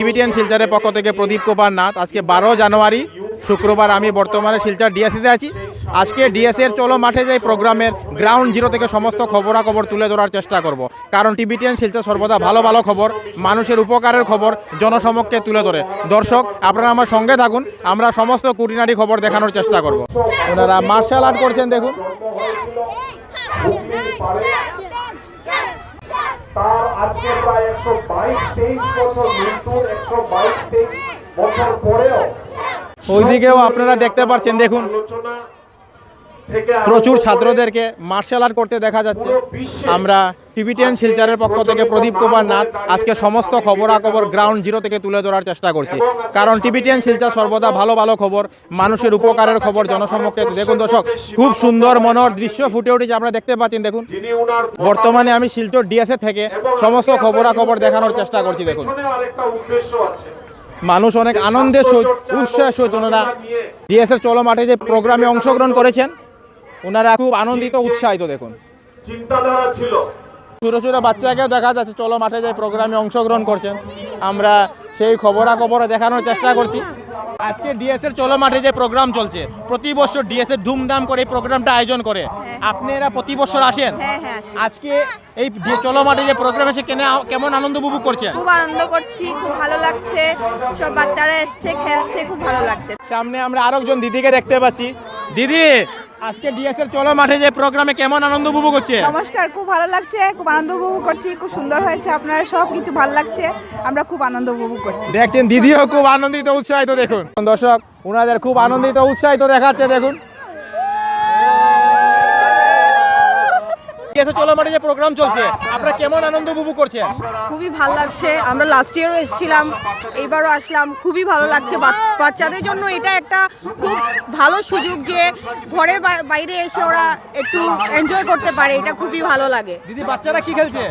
Tibetan শিলচরের পক্ষ থেকে প্রদীপ কুমার নাথ। আজকে বারো জানুয়ারি, শুক্রবার আমি বর্তমানে শিলচর ডিএসিতে আছি। আজকে ডিএসি এর চলো মাঠে যাই, প্রোগ্রামের গ্রাউন্ড জিরো থেকে সমস্ত খবরাখবর তুলে ধরার চেষ্টা করব। কারণ টিবিটিয়ান শিলচর সর্বদা ভালো ভালো খবর, মানুষের উপকারের খবর, জনসমক্ষে তুলে ধরে। দর্শক, আপনারা আমার সঙ্গে থাকুন, আমরা সমস্ত কুটিনারি খবর দেখানোর চেষ্টা করব। ওনারা মার্শাল আর্ট করছেন, দেখুন। তার আজকে প্রায় একশো বাইশ তেইশ বছর মৃত্যুর একশো বাইশ তেইশ বছর পরেও ওইদিকেও আপনারা দেখতে পাচ্ছেন দেখুন। আলোচনা প্রচুর ছাত্রদেরকে মার্শাল আর্ট করতে দেখা যাচ্ছে। আমরা টিবিটিয়ান শিলচরের পক্ষ থেকে প্রদীপ কুমার নাথ আজকে সমস্ত খবরাখবর গ্রাউন্ড জিরো থেকে তুলে ধরার চেষ্টা করছি। কারণ টিবিটিয়ান শিলচর সর্বদা ভালো ভালো খবর মানুষের উপকারের খবর জনসমক্ষে দেখুন দর্শক খুব সুন্দর মনোহর দৃশ্য ফুটে উঠেছে আপনারা দেখতে পাচ্ছেন দেখুন। বর্তমানে আমি শিলচর ডিএসএ থেকে সমস্ত খবরাখবর দেখানোর চেষ্টা করছি দেখুন। মানুষ অনেক আনন্দের সহিত উৎসাহের সহিত ওনারা ডিএসএর চলো মাঠে যে প্রোগ্রামে অংশগ্রহণ করেছেন ওনারা খুব আনন্দিত উৎসাহিত দেখুন। চিন্তাধারা ছিল। ছোটো ছোটো বাচ্চাকেও দেখা যাচ্ছে চলো মাঠে যায় প্রোগ্রামে অংশগ্রহণ করছেন। আমরা সেই খবরাখবর দেখানোর চেষ্টা করছি। আজকে ডিএস এর চলো মাঠে যে প্রোগ্রাম চলছে প্রতি বছর ডিএস এর ধুমধাম করে এই প্রোগ্রামটা আয়োজন করে। আপনারা প্রতি বছর আসেন? হ্যাঁ হ্যাঁ। আজকে এই যে চলো মাঠে যে প্রোগ্রাম এসে কেন কেমন আনন্দ উপভোগ করছেন? খুব আনন্দ করছি খুব ভালো লাগছে। সব বাচ্চারা এসছে খেলছে খুব ভালো লাগছে। সামনে আমরা আরেকজন দিদিকে দেখতে পাচ্ছি। দিদি আজকে ডিএসএল চলো মাঠে যে প্রোগ্রামে কেমন আনন্দ উপভোগ করছে নমস্কার খুব ভালো লাগছে খুব আনন্দ উপভোগ করছি খুব সুন্দর হয়েছে আপনারা সব কিছু ভালো লাগছে আমরা খুব আনন্দ উপভোগ করছি। দেখছেন দিদিও খুব আনন্দিত উৎসাহিত দেখুন। দর্শক ওনাদের খুব আনন্দিত উৎসাহিত দেখাচ্ছে দেখুন। এসে চলো মাঠে যে প্রোগ্রাম চলছে। আপনারা কেমন আনন্দ উপভোগ করছেন? খুবই ভালো লাগছে। আমরা লাস্ট ইয়ারও এসেছিলাম এইবারও আসলাম। খুবই ভালো লাগছে বাচ- বাচ্চাদের জন্য এটা একটা খুব ভালো সুযোগ যে ঘরের বাইরে এসে ওরা একটু এনজয় করতে পারে এটা খুবই ভালো লাগে। দিদি বাচ্চারা কি খেলছে?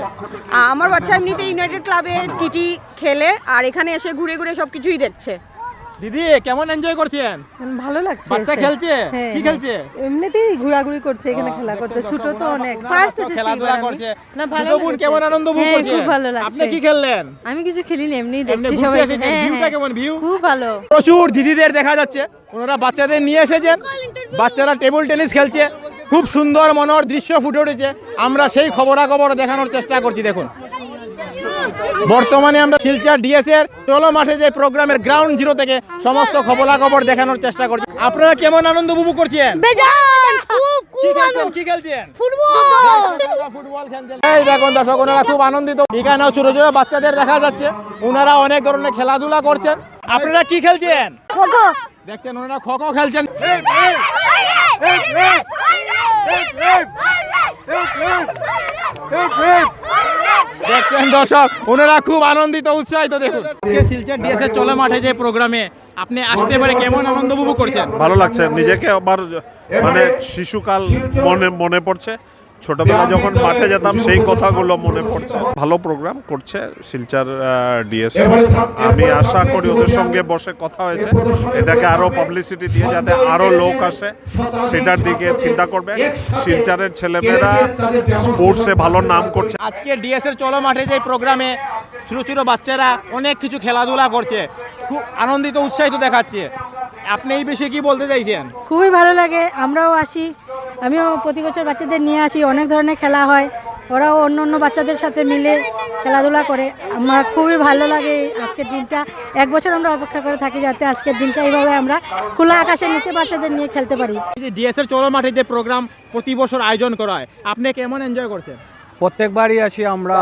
আমার বাচ্চা এমনিতে ইউনাইটেড ক্লাবে টিটি খেলে আর এখানে এসে ঘুরে ঘুরে সব কিছুই দেখছে। দিদি কেমন এনজয় করছেন? ভালো লাগছে বাচ্চা খেলছে? হ্যাঁ, কি হ্যাঁ। খেলছে? এমনিতেই ঘোরাঘুরি করছে এখানে খেলা করছে। ছোট তো অনেক। ফার্স্ট এসেছি খেলাধুলা করছে। না ভালো বোন কেমন আনন্দ উপভোগ হ্যাঁ, করছে? খুব ভালো লাগছে। আপনি কি খেললেন? আমি কিছু খেলিনি এমনি এমনি দেখছি সবাই। ভিউটা। কেমন ভিউ খুব ভালো। প্রচুর দিদিদের দেখা যাচ্ছে। ওনারা বাচ্চাদের নিয়ে এসেছেন। বাচ্চারা টেবিল টেনিস খেলছে। খুব সুন্দর মনোহর দৃশ্য ফুটে উঠেছে। আমরা সেই খবরাখবর দেখানোর চেষ্টা করছি দেখুন। বর্তমানে আমরা শিলচর ডিএস এর চলো মাঠে যে প্রোগ্রামের গ্রাউন্ড জিরো থেকে সমস্ত খবরাখবর দেখানোর চেষ্টা করছি আপনারা কেমন আনন্দ উপভোগ করছেন খুব কি খেলছেন ফুটবল ফুটবল খেলছেন এই দেখুন দর্শক ওনারা খুব আনন্দিত এখানেও ছোট ছোট বাচ্চাদের দেখা যাচ্ছে ওনারা অনেক ধরনের খেলাধুলা করছেন আপনারা কি খেলছেন দেখছেন ওনারা খো খো খেলছেন দেখছেন দর্শক, ওনারা খুব আনন্দিত, উৎসাহিত, দেখুন। আজকে শিলচর ডিএসএ চলে মাঠে যে প্রোগ্রামে আপনি আসতে পারে কেমন আনন্দ উপভোগ করছেন? ভালো লাগছে। নিজেকে আবার মানে শিশুকাল মনে মনে পড়ছে। ছোটবেলা যখন মাঠে যেতাম সেই কথাগুলো মনে পড়ছে। ভালো প্রোগ্রাম করছে শিলচর ডিএসএ আমি আশা করি ওদের সঙ্গে বসে কথা হয়েছে। এটাকে আরও পাবলিসিটি দিয়ে যাতে আরও লোক আসে সেটার দিকে চিন্তা করবে। শিলচারের ছেলেমেয়েরা স্পোর্টসে ভালো নাম করছে। আজকে ডিএস এর চলো মাঠে যে প্রোগ্রামে ছোট ছোট বাচ্চারা অনেক কিছু খেলাধুলা করছে খুব আনন্দিত উৎসাহিত দেখাচ্ছে। আপনি এই বিষয়ে কি বলতে চাইছেন? খুবই ভালো লাগে আমরাও আসি। আমিও প্রতি বছর বাচ্চাদের নিয়ে আসি অনেক ধরনের খেলা হয়। ওরাও অন্য অন্য বাচ্চাদের সাথে মিলে খেলাধুলা করে। আমার খুবই ভালো লাগে আজকের দিনটা। এক বছর আমরা অপেক্ষা করে থাকি যাতে আজকের দিনটা এইভাবে আমরা খোলা আকাশের নিচে বাচ্চাদের নিয়ে খেলতে পারি। এই যে ডিএস এর চলো মাঠে যে প্রোগ্রাম প্রতি বছর আয়োজন করা হয় আপনি কেমন এনজয় করছেন? প্রত্যেকবারই আসি আমরা।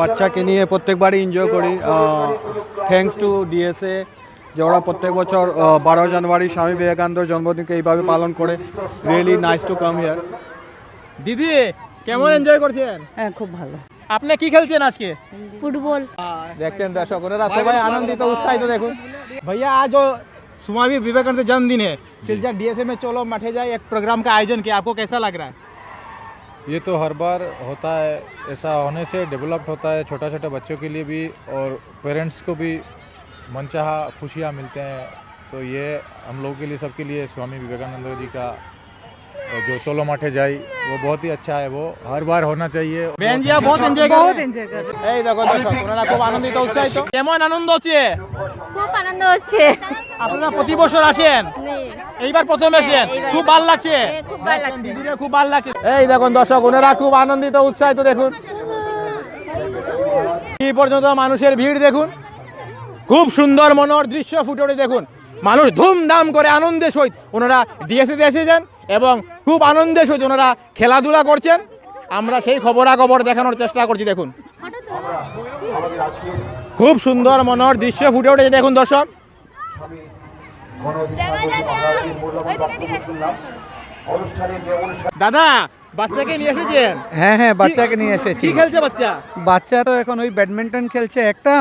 বাচ্চাকে নিয়ে প্রত্যেকবারই এনজয় করি। থ্যাঙ্কস টু ডিএসএ যে ওরা প্রত্যেক বছর বারো জানুয়ারি স্বামী বিবেকানন্দর জন্মদিনকে এইভাবে পালন করে really nice to come here দিদি কেমন এনজয় করছেন হ্যাঁ খুব ভালো আপনি কি খেলছেন আজকে ফুটবল দেখছেন দর্শক ওনারা সবাই আনন্দিত উৎসাহিত দেখুন भैया आज स्वामी विवेकानंद जन्मदिन है सिलचर डीएसए में चलो मठे जाए एक प्रोग्राम का आयोजन किया आपको कैसा लग रहा है ये तो हर बार होता है ऐसा होने से डेवलप्ड होता है छोटा छोटे बच्चों के लिए भी और पेरेंट्स को भी मनचाहा खुशियाँ मिलते हैं तो ये हम लोगों के लिए सबके लिए स्वामी विवेकानंद जी का और जो चलो माठे जाई वो बहुत ही अच्छा है वो हर बार होना चाहिए বেঞ্জিয়া বহুত এনজয় বহুত এনজয় করে এই দেখো দর্শক ওনারা খুব আনন্দিত উৎসাহিত কেমন আনন্দ হচ্ছে খুব আনন্দ হচ্ছে আপনারা প্রতি বছর আসেন এইবার প্রথম এসেছেন খুব ভালো লাগছে খুব ভালো লাগছে দিদিরা খুব ভালো লাগছে এই দেখুন দর্শক ওনারা খুব আনন্দিত উৎসাহিত দেখুন এই পর্যন্ত মানুষের ভিড় দেখুন খুব সুন্দর মনোহর দৃশ্য ফুটে ওঠে দেখুন। মানুষ ধুমধাম করে আনন্দের সহিত ওনারা ডিএসিতে এসেছেন এবং খুব আনন্দের সহিত ওনারা খেলাধুলা করছেন। আমরা সেই খবরাখবর দেখানোর চেষ্টা করছি দেখুন। খুব সুন্দর মনোহর দৃশ্য ফুটে উঠেছে দেখুন দর্শক। দাদা বাচ্চাকে নিয়ে এসেছেন? হ্যাঁ হ্যাঁ বাচ্চাকে নিয়ে এসেছি। কি খেলছে বাচ্চা? বাচ্চা তো এখন ওই ব্যাডমিন্টন খেলছে একটা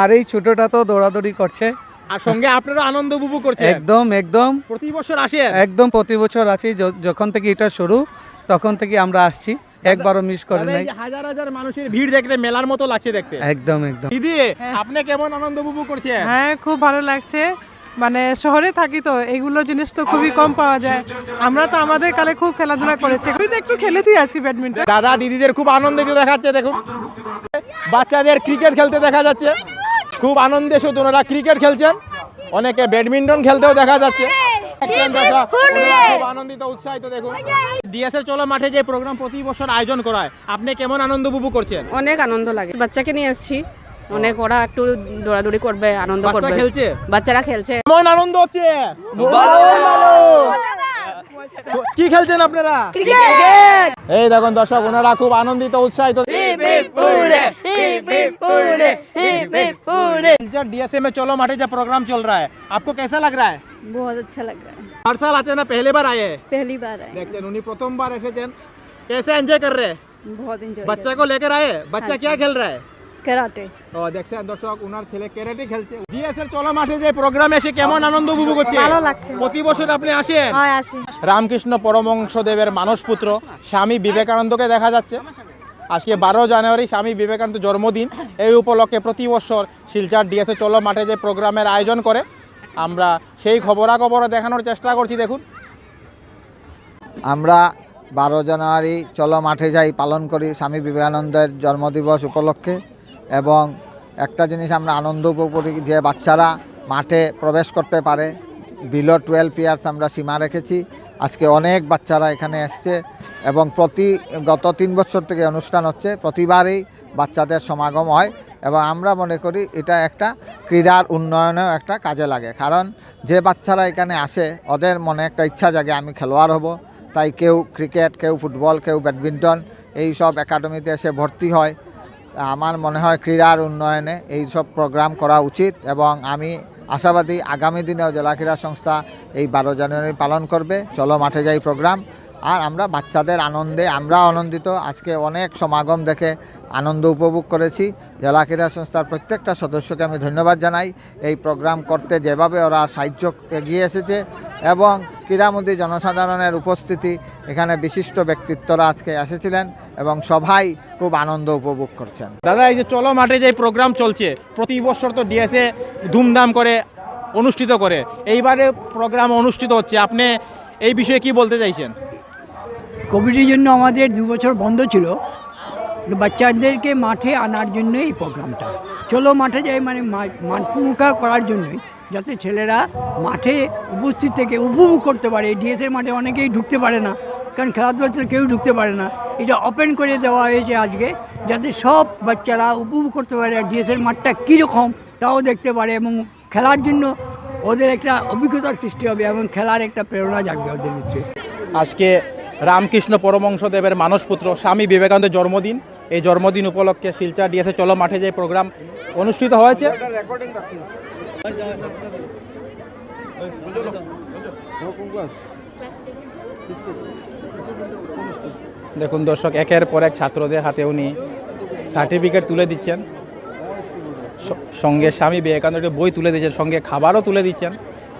আর এই ছোটটা তো দৌড়াদৌড়ি করছে। আর সঙ্গে আপনারা আনন্দ উপভোগ করছেন? একদম একদম। প্রতি বছর আসেন? একদম প্রতি বছর আছি। যখন থেকে এটা শুরু তখন থেকে আমরা আসছি। একবারও মিস করে নাই। হাজার হাজার মানুষের ভিড় দেখলে মেলার মতো লাগছে দেখতে। একদম একদম। দিদি আপনি কেমন আনন্দ উপভোগ করছেন? হ্যাঁ খুব ভালো লাগছে। মানে শহরে থাকি তো এগুলো জিনিস তো খুবই কম পাওয়া যায়। আমরা তো আমাদের কালে খুব খেলাধুলা করেছি। আমি তো একটু খেলেছি আজকে ব্যাডমিন্টন। দাদা দিদিদের খুব আনন্দিত দেখাচ্ছে দেখুন। বাচ্চাদের ক্রিকেট খেলতে দেখা যাচ্ছে। খুব আনন্দে শুধু ওনারা ক্রিকেট খেলছেন। অনেকে ব্যাডমিন্টন খেলতেও দেখা যাচ্ছে। আনন্দিত উৎসাহিত দেখুন। ডিএসএ চলো মাঠে যে প্রোগ্রাম প্রতি বছর আয়োজন করা হয় আপনি কেমন আনন্দ উপভোগ করছেন? অনেক আনন্দ লাগে। বাচ্চাকে নিয়ে এসেছি অনেক ওরা একটু দৌড়াদৌড়ি করবে আনন্দ বাচ্চা করবে খেলছে বাচ্চারা খেলছে কেমন আনন্দ হচ্ছে কি খেলছেন আপনারা এই দেখুন দর্শক ওনারা খুব আনন্দিত উৎসাহিত डीएसए में चलो माठे जब प्रोग्राम चल रहा है आपको कैसा लग रहा है बहुत अच्छा लग रहा है हर साल आते हैं ना पहले बार आए हैं पहली बार आए देखते हैं उन्हीं प्रथम बार এসেছেন कैसे एंजॉय कर रहे हैं बहुत एंजॉय बच्चा को लेकर आए बच्चा क्या खेल रहा है ক্যারাটে। তো দেখছেন দর্শক ওনার ছেলে ক্যারাটে খেলছে। ডিএসএর চলো মাঠে যে প্রোগ্রাম এসে কেমন আনন্দ উপভোগ করছে? ভালো লাগছে। প্রতি বছর আপনি আসেন? আসি। রামকৃষ্ণ পরমহংসদেবের মানসপুত্র স্বামী বিবেকানন্দকে দেখা যাচ্ছে। আজকে বারো জানুয়ারি স্বামী বিবেকানন্দ জন্মদিন। এই উপলক্ষে প্রতি বছর শিলচর ডিএসএ চলো মাঠে যে প্রোগ্রামের আয়োজন করে আমরা সেই খবরাখবর দেখানোর চেষ্টা করছি দেখুন। আমরা বারো জানুয়ারি চলো মাঠে যাই পালন করি স্বামী বিবেকানন্দের জন্মদিবস উপলক্ষে। এবং একটা জিনিস আমরা আনন্দ উপভোগ করি যে বাচ্চারা মাঠে প্রবেশ করতে পারে। বিলো টুয়েলভ ইয়ার্স আমরা সীমা রেখেছি। আজকে অনেক বাচ্চারা এখানে এসছে এবং প্রতি, গত তিন বছর থেকে অনুষ্ঠান হচ্ছে, প্রতিবারই বাচ্চাদের সমাগম হয় এবং আমরা মনে করি এটা একটা ক্রীড়ার উন্নয়নেও একটা কাজে লাগে। কারণ যে বাচ্চারা এখানে আসে, ওদের মনে একটা ইচ্ছা জাগে, আমি খেলোয়াড় হব। তাই কেউ ক্রিকেট, কেউ ফুটবল, কেউ ব্যাডমিন্টন, এই সব একাডেমিতে এসে ভর্তি হয়। আমার মনে হয় ক্রীড়ার উন্নয়নে এই সব প্রোগ্রাম করা উচিত এবং আমি আশাবাদী আগামী দিনেও জেলা ক্রীড়া সংস্থা এই বারো জানুয়ারি পালন করবে। চলো মাঠে যাই প্রোগ্রাম আর আমরা বাচ্চাদের আনন্দে, আমরা আনন্দিত। আজকে অনেক সমাগম দেখে আনন্দ উপভোগ করেছি। জেলা ক্রীড়া সংস্থার প্রত্যেকটা সদস্যকে আমি ধন্যবাদ জানাই। এই প্রোগ্রাম করতে যেভাবে ওরা সাহায্য এগিয়ে এসেছে এবং ক্রীড়ামন্ত্রী জনসাধারণের উপস্থিতি, এখানে বিশিষ্ট ব্যক্তিত্বরা আজকে এসেছিলেন এবং সবাই খুব আনন্দ উপভোগ করছেন। দাদা, এই যে চলো মাঠে যে প্রোগ্রাম চলছে, প্রতি বছর তো ডিএসএ ধুমধাম করে অনুষ্ঠিত করে। এইবারে প্রোগ্রাম অনুষ্ঠিত হচ্ছে। আপনি এই বিষয়ে কি বলতে চাইছেন? কোভিডের জন্য আমাদের দু বছর বন্ধ ছিল বাচ্চাদেরকে মাঠে আনার জন্য এই প্রোগ্রামটা। চলো মাঠে যাই মানে মাঠমুখা করার জন্যই, যাতে ছেলেরা মাঠে উপস্থিত থেকে উপভোগ করতে পারে। ডিএসের মাঠে অনেকেই ঢুকতে পারে না, কারণ খেলাধুলা কেউ ঢুকতে পারে না। এটা ওপেন করে দেওয়া হয়েছে আজকে, যাতে সব বাচ্চারা উপভোগ করতে পারে। আর ডিএসের মাঠটা কীরকম, তাও দেখতে পারে, এবং খেলার জন্য ওদের একটা অভিজ্ঞতার সৃষ্টি হবে, এবং খেলার একটা প্রেরণা জাগবে ওদের ভিতরে আজকে রামকৃষ্ণ পরমংশদেবের মানসপুত্র স্বামী বিবেকানন্দের জন্মদিন। এই জন্মদিন উপলক্ষে শিলচর ডিএসএ চলো মাঠে যে প্রোগ্রাম অনুষ্ঠিত হয়েছে। দেখুন দর্শক, একের পর এক ছাত্রদের হাতে উনি সার্টিফিকেট তুলে দিচ্ছেন। সঙ্গে স্বামী বিবেকানন্দের বই তুলে দিচ্ছেন সঙ্গে খাবারও তুলে দিচ্ছেন।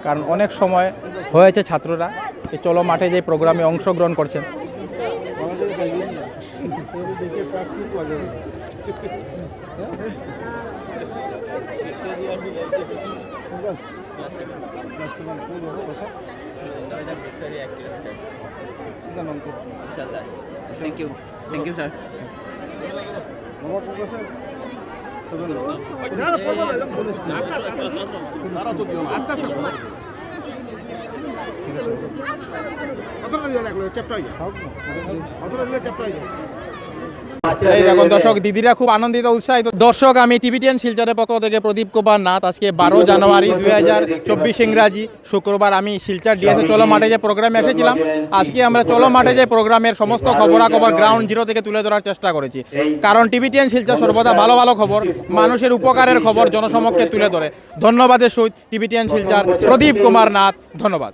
কারণ অনেক সময় হয়েছে ছাত্ররা এই চলো মাঠে যে প্রোগ্রামে অংশগ্রহণ করছেন। Thank you thank you sir অতটা দিলে চ্যাপ্টার হয়ে যায় অতটা দিলে চ্যাপ্টার হয়ে যায় এই দেখুন দর্শক দিদিরা খুব আনন্দিত উৎসাহিত। দর্শক আমি টিভিটিএন শিলচরের পক্ষ থেকে প্রদীপ কুমার নাথ আজকে বারো জানুয়ারি দুই হাজার চব্বিশ ইংরাজি শুক্রবার আমি শিলচর ডিএসএ চলো মাঠে যে প্রোগ্রামে এসেছিলাম আজকে আমরা চলো মাঠে যে প্রোগ্রামের সমস্ত খবরাখবর গ্রাউন্ড জিরো থেকে তুলে ধরার চেষ্টা করেছি। কারণ টিভিটিএন শিলচর সর্বদা ভালো ভালো খবর মানুষের উপকারের খবর জনসমক্ষে তুলে ধরে। ধন্যবাদের সহিত টিভিটিএন শিলচর প্রদীপ কুমার নাথ ধন্যবাদ।